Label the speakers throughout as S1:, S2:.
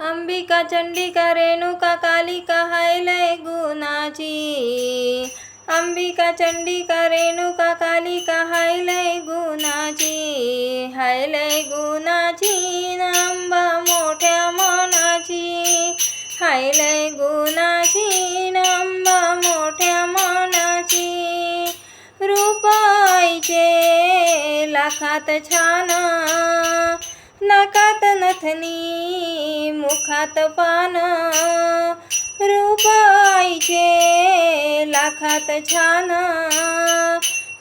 S1: अंबिका चंडिका रेणुका कालिका हाय लय गुणाची अंबिका चंडिका रेणुका कालिका हाय लय गुणाची हाय लय गुणाची नांबा मोठ्या मनाची हाय लय गुणाची नांबा मोठ्या मनाची रुपाईचे लाखात छान नाकात नथनी मुखात पान. रूपाईचे लाखात छान.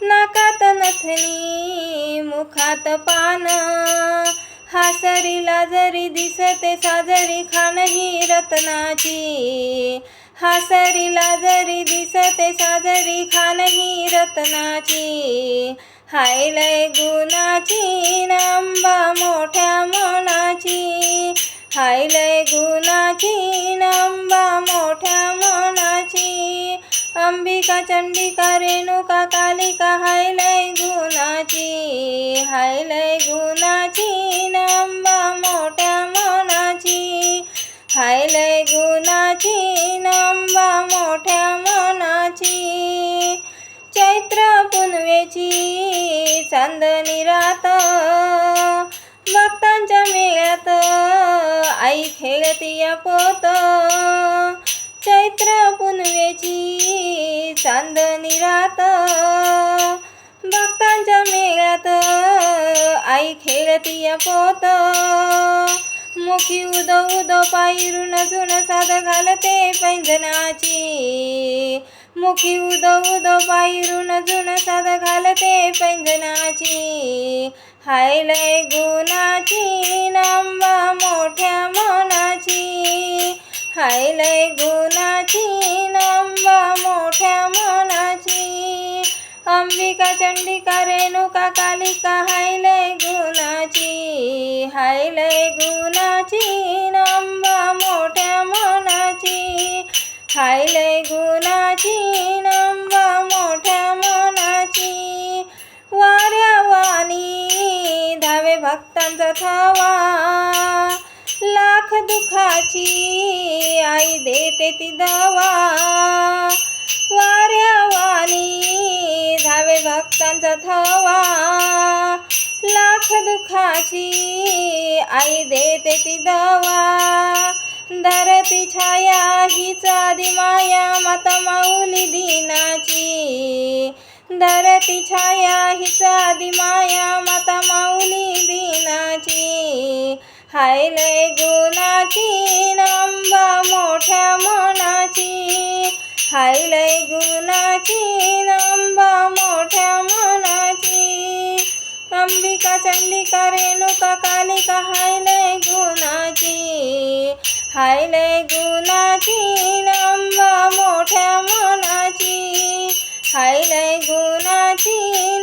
S1: नाकात नथनी मुखात पान. हासरीला जरी दिसते साजरी खान ही रत्नाची. हासरीला जरी दिसते साजरी खान ही रत्नाची. हाय लय गुणाची नांबा मोठ्या मनाची. हाय लय गुणाची नांबा मोठ्या मनाची. अंबिका चंडिका रेणुका कालिका हाय लय गुणाची. हाय लय गुणाची नांबा मोठ्या चांदणी रात भक्तांच्या मेळ्यात आई खेळती या पोत. चैत्र पुनवेची चांदणी रात भक्तांच्या मेळ्यात आई खेळती या पोत. मुखी उद उद पायरून झुण साध घालते पैंजनाची. मुखी उद उद पायरून झुन साध घालते पैंजनाची. हाय लय गुणाची नांबा मोठ्या मनाची. हाय लय गुणाची नांबा मोठ्या मनाची. अंबिका चंडिका रेणुका कालिका हाय लय गुणाची. हाय लय गुणाची नांबा मोठ्या मनाची. हाय लय गुणाची धावे भक्तांचा लाख दुखाची आई देते ती दवा. वाऱ्यावानी धावे भक्तांचा थवा. लाख दुखाची आई देते ती दवा. धरती छाया हीच आदी माया माता माऊली दिनाची. धरती छाया हीच आदी माया गुणाची नांबा मोठ्या मनाची अंबिका चंडिका रेणुका कालिका हाय लय गुणाची हाय लय गुणाची नांबा मोठ्या मनाची हाय लय गुणाची